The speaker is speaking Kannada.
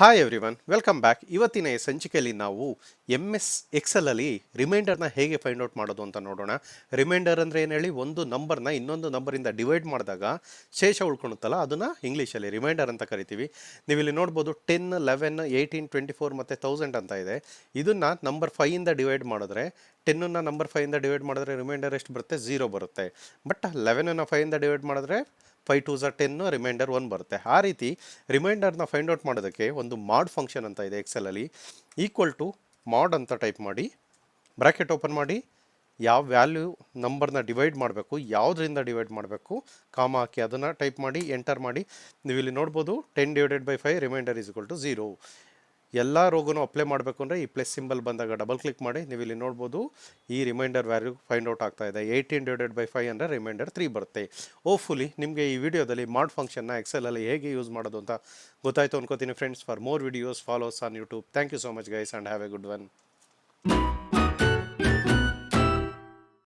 ಹಾಯ್ ಎವ್ರಿವನ್ ವೆಲ್ಕಮ್ ಬ್ಯಾಕ್ ಇವತ್ತಿನ ಈ ಸಂಚಿಕೆಯಲ್ಲಿ ನಾವು ಎಂ ಎಸ್ ಎಕ್ಸಲಲ್ಲಿ ರಿಮೈಂಡರ್ನ ಹೇಗೆ ಫೈಂಡ್ ಔಟ್ ಮಾಡೋದು ಅಂತ ನೋಡೋಣ. ರಿಮೈಂಡರ್ ಅಂದರೆ ಏನು ಹೇಳಿ, ಒಂದು ನಂಬರ್ನ ಇನ್ನೊಂದು ನಂಬರಿಂದ ಡಿವೈಡ್ ಮಾಡಿದಾಗ ಶೇಷ ಉಳ್ಕೊಳುತ್ತಲ್ಲ, ಅದನ್ನು ಇಂಗ್ಲೀಷಲ್ಲಿ ರಿಮೈಂಡರ್ ಅಂತ ಕರಿತೀವಿ. ನೀವು ಇಲ್ಲಿ ನೋಡ್ಬೋದು ten eleven eighteen twenty four ಮತ್ತು ತೌಸಂಡ್ ಅಂತ ಇದೆ. ಇದನ್ನು ನಂಬರ್ ಫೈಯಿಂದ ಡಿವೈಡ್ ಮಾಡಿದ್ರೆ ಟೆನ್ನನ್ನು ನಂಬರ್ ಫೈಯಿಂದ ಡಿವೈಡ್ ಮಾಡಿದ್ರೆ ರಿಮೈಂಡರ್ ಎಷ್ಟು ಬರುತ್ತೆ? ಝೀರೋ ಬರುತ್ತೆ. ಬಟ್ ಲೆವೆನನ್ನು ಫೈಯಿಂದ ಡಿವೈಡ್ ಮಾಡಿದ್ರೆ five to the ten remainder one ಬರುತ್ತೆ. ಆ ರೀತಿ ರಿಮೈಂಡರ್ನ ಫೈಂಡ್ ಔಟ್ ಮಾಡೋದಕ್ಕೆ ಒಂದು ಮಾಡ್ ಫಂಕ್ಷನ್ ಅಂತ ಇದೆ ಎಕ್ಸೆಲಲ್ಲಿ ಈಕ್ವಲ್ ಟು ಮಾಡ್ ಅಂತ ಟೈಪ್ ಮಾಡಿ ಬ್ರ್ಯಾಕೆಟ್ ಓಪನ್ ಮಾಡಿ, ಯಾವ ವ್ಯಾಲ್ಯೂ ನಂಬರ್ನ ಡಿವೈಡ್ ಮಾಡಬೇಕು, ಯಾವುದರಿಂದ ಡಿವೈಡ್ ಮಾಡಬೇಕು ಕಾಮ ಹಾಕಿ ಅದನ್ನು ಟೈಪ್ ಮಾಡಿ ಎಂಟರ್ ಮಾಡಿ. ನೀವು ಇಲ್ಲಿ ನೋಡ್ಬೋದು ten divided by five remainder is equal to zero ಎಲ್ಲ ರೋಗನೂ ಅಪ್ಲೈ ಮಾಡಬೇಕು ಅಂದರೆ ಈ ಪ್ಲಸ್ ಸಿಂಬಲ್ ಬಂದಾಗ ಡಬಲ್ ಕ್ಲಿಕ್ ಮಾಡಿ ನೀವು ಇಲ್ಲಿ ನೋಡ್ಬೋದು ಈ ರಿಮೈಂಡರ್ ವ್ಯಾಲ್ಯೂ ಫೈಂಡ್ ಔಟ್ ಆಗ್ತಾ ಇದೆ. ಏಯ್ಟೀನ್ ಡಿವೈಡೆಡ್ ಬೈ ಫೈವ್ ಅಂದರೆ ರಿಮೈಂಡರ್ ತ್ರೀ ಬರುತ್ತೆ. ಓಫುಲಿ ನಿಮಗೆ ಈ ವಿಡಿಯೋದಲ್ಲಿ ಮಾಡ್ ಫಂಕ್ಷನ್ನ ಎಕ್ಸೆಲಲ್ಲಿ ಹೇಗೆ ಯೂಸ್ ಮಾಡೋದು ಅಂತ ಗೊತ್ತಾಯಿತು ಅನ್ಕೋತೀನಿ friends for more videos follows on YouTube thank you so much guys and have a good one